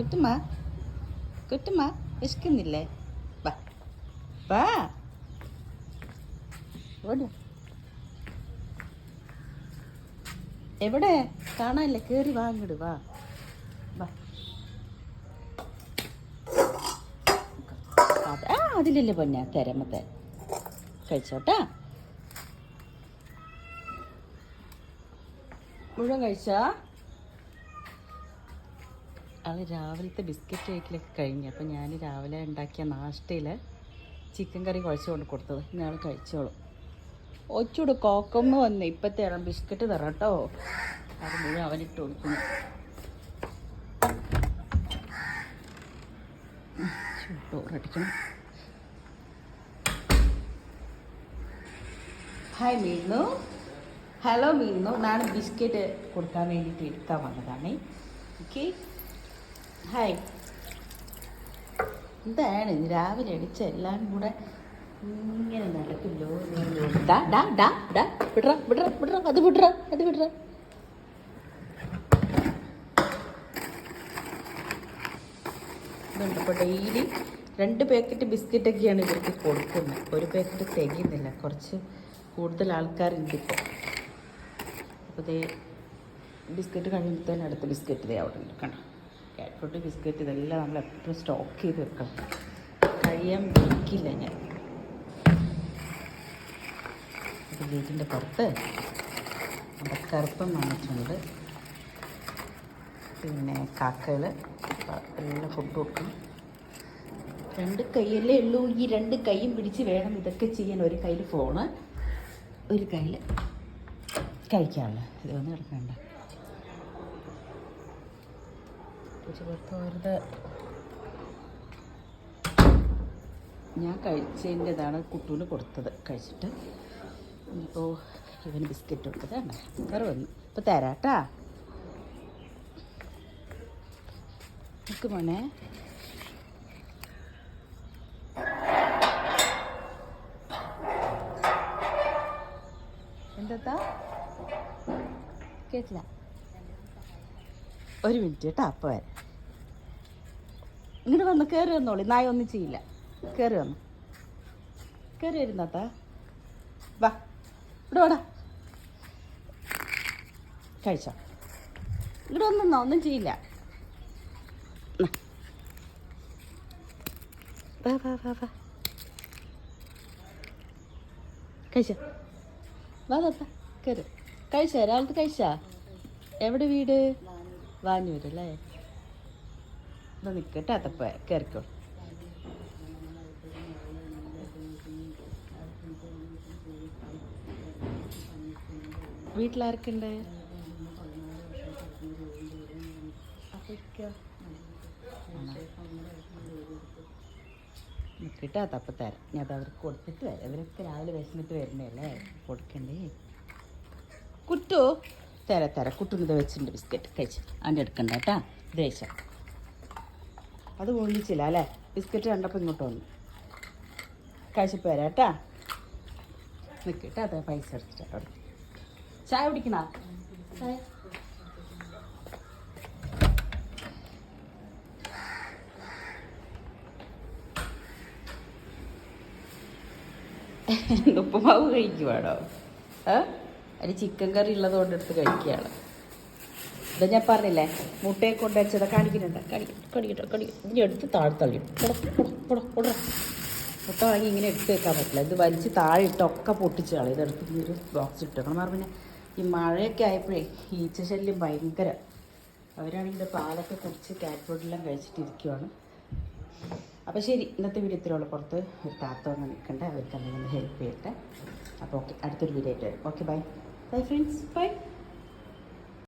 കുട്ടുമ്മ കുട്ടുമ്മ വിശക്കുന്നില്ലേ വാ. എവിടെ? കാണാനില്ല? കേറി വാങ്ങിട് വാ. വാ. ആ അതിലല്ലേ പൊന്ന? തരമത്തെ കഴിച്ചോട്ടാ? മുഴുവൻ കഴിച്ചാ? അത് രാവിലത്തെ ബിസ്ക്കറ്റ് കേക്കിലൊക്കെ കഴിഞ്ഞു. അപ്പം ഞാൻ രാവിലെ ഉണ്ടാക്കിയ നാഷ്ടയിൽ ചിക്കൻ കറി കുഴച്ചുകൊണ്ട് കൊടുത്തത്. ഇന്നയാൾ കഴിച്ചോളും. ഒച്ചൂട് കോക്കമ്മ വന്ന് ഇപ്പത്തെ ഇളം ബിസ്ക്കറ്റ് തരാം കേട്ടോ. അത് മുഴുവൻ അവനിട്ട് കൊടുക്കുന്നു. ഡോറടിക്കണം ഹായ് മീനു. ഹലോ മീനു. ഞാൻ ബിസ്ക്കറ്റ് കൊടുക്കാൻ വേണ്ടിയിട്ട് എടുക്കാൻ വന്നതാണ്. ഓക്കെ ഹായ് എന്താണ് ഇത് രാവിലെ അടിച്ച എല്ലാം കൂടെ ഇങ്ങനെ നടക്കില്ലോ ഡാ ഡാ ഡാ ഡാ വിടറ വിടറ വിടറ അത് വിടറ അത് ഇതുണ്ട് ഇപ്പോൾ ഡെയിലി രണ്ട് പാക്കറ്റ് ബിസ്ക്കറ്റൊക്കെയാണ് ഇവർക്ക് കൊടുക്കുന്നത്. ഒരു പാക്കറ്റ് തികയുന്നില്ല. കുറച്ച് കൂടുതൽ ആൾക്കാരുണ്ട് ഇപ്പോൾ അപ്പോൾ ബിസ്ക്കറ്റ് ബിസ്ക്കറ്റ് തന്നെ അടുത്ത ബിസ്ക്കറ്റ് ഇതേ അവിടെ കണ്ടോ? കാറ്റ് ഫുഡ് ബിസ്ക്കറ്റ് ഇതെല്ലാം നമ്മൾ എപ്പോഴും സ്റ്റോക്ക് ചെയ്ത് വെക്കണം. കഴിയാൻ വെക്കില്ല ഞാൻ. വീട്ടിന്റെ പുറത്ത് കറുപ്പം വന്നിട്ടുണ്ട് പിന്നെ കാക്കകൾ. എല്ലാം ഫുഡ് വെക്കും രണ്ട് കൈയല്ലേ ഉള്ളൂ. ഈ രണ്ട് കൈയും പിടിച്ച് വേണം ഇതൊക്കെ ചെയ്യാൻ. ഒരു കയ്യിൽ ഫോണ് ഒരു കയ്യിൽ കഴിക്കാനുള്ള. ഇത് വന്ന് കിടക്കണ്ട. കുറച്ച് പുറത്ത് വെറുതെ ഞാൻ കഴിച്ചതിന്റെതാണ് കുട്ടൂന് കൊടുത്തത്. കഴിച്ചിട്ട് ഇപ്പോൾ ഇവന് ബിസ്ക്കറ്റ് കൊടുത്തത് കണ്ട? കറി വന്നു ഇപ്പോൾ തരാട്ടാ. മോനെ. എന്താ കേട്ടില്ല. ഒരു മിനിറ്റ് കേട്ടോ അപ്പോൾ വരാം. ഇങ്ങോട്ട് വന്ന് കയറി വന്നോളി. നായ ഒന്നും ചെയ്യില്ല. കയറി വന്നു. കയറി വരുന്നാത്താ വാ. ഇവിടെ വാടാ. കഴിച്ചോ. ഇവിടെ ഒന്നും ഒന്നും ചെയ്യില്ല. കഴിച്ച. വാ താത്ത കയറി കഴിച്ചാ? രാവിലത്തെ കഴിച്ചാ? എവിടെ വീട്? വാഞ്ഞൂര് ഇവിടെ നിൽക്കട്ടെ അതപ്പ കയറിക്കോളൂ വീട്ടിലാർക്കുണ്ട് നിൽക്കട്ടെ അതപ്പം തരാം. ഞാൻ അത് അവർക്ക് കൊടുത്തിട്ട് വരാം. ഇവരൊക്കെ രാവിലെ വിശന്നിട്ട് വരുന്നതല്ലേ? കൊടുക്കണ്ടേ? കുട്ടു തരാം തരാം. കുട്ടുന്നത് വെച്ചിട്ടുണ്ട് ബിസ്ക്കറ്റ്. കഴിച്ച്. അതിന്റെ എടുക്കണ്ട കേട്ടാ. ദേശം അത് കൊള്ളിച്ചില്ല അല്ലേ? ബിസ്ക്കറ്റ് കണ്ടപ്പോൾ ഇങ്ങോട്ട് വന്നു. കഴിച്ചപ്പോൾ വരാം കേട്ടാ? നിൽക്കട്ടെ അതെ പൈസ എടുത്തിട്ട് ചായ കുടിക്കണ? ഉപ്പുമാവ് കഴിക്കുവാണോ ഏ? അതിന് ചിക്കൻ കറി ഉള്ളതുകൊണ്ട് എടുത്ത് കഴിക്കുകയാണ്. ഇതാ ഞാൻ പറഞ്ഞില്ലേ മുട്ടയെ കൊണ്ട് വെച്ചത് കാണിക്കുന്നുണ്ട്. കാണിക്കട്ടെ കാണിക്കട്ടെ കാണിക്കട്ടെ ഇനി എടുത്ത് താഴെ തള്ളിയും മുട്ട വാങ്ങി ഇങ്ങനെ എടുത്ത് വെക്കാൻ പറ്റില്ല. ഇത് വലിച്ച് താഴെ ഇട്ടൊക്കെ പൊട്ടിച്ച് കളയും. ഇതെടുത്ത് ഈ ഒരു ബോക്സ് ഇട്ടേക്കണം കാരണം പിന്നെ ഈ മഴയൊക്കെ ആയപ്പോഴേ ഈച്ച ശല്യം ഭയങ്കര. അവരാണെങ്കിൽ പാലൊക്കെ കുടിച്ച് കാറ്റ്ബോർഡെല്ലാം കഴിച്ചിട്ട് കഴിച്ചിട്ടിരിക്കുവാണ് അപ്പോൾ ശരി ഇന്നത്തെ വീഡിയോ ഇത്രയുള്ള പുറത്ത് ഒരു താത്ത വന്ന് നിൽക്കണ്ടേ അവർക്ക് എന്തെങ്കിലും ഹെൽപ്പ് ചെയ്യട്ടെ. അപ്പോൾ ഓക്കെ അടുത്തൊരു വീഡിയോ ആയിട്ട് വരും. Okay bye bye friends bye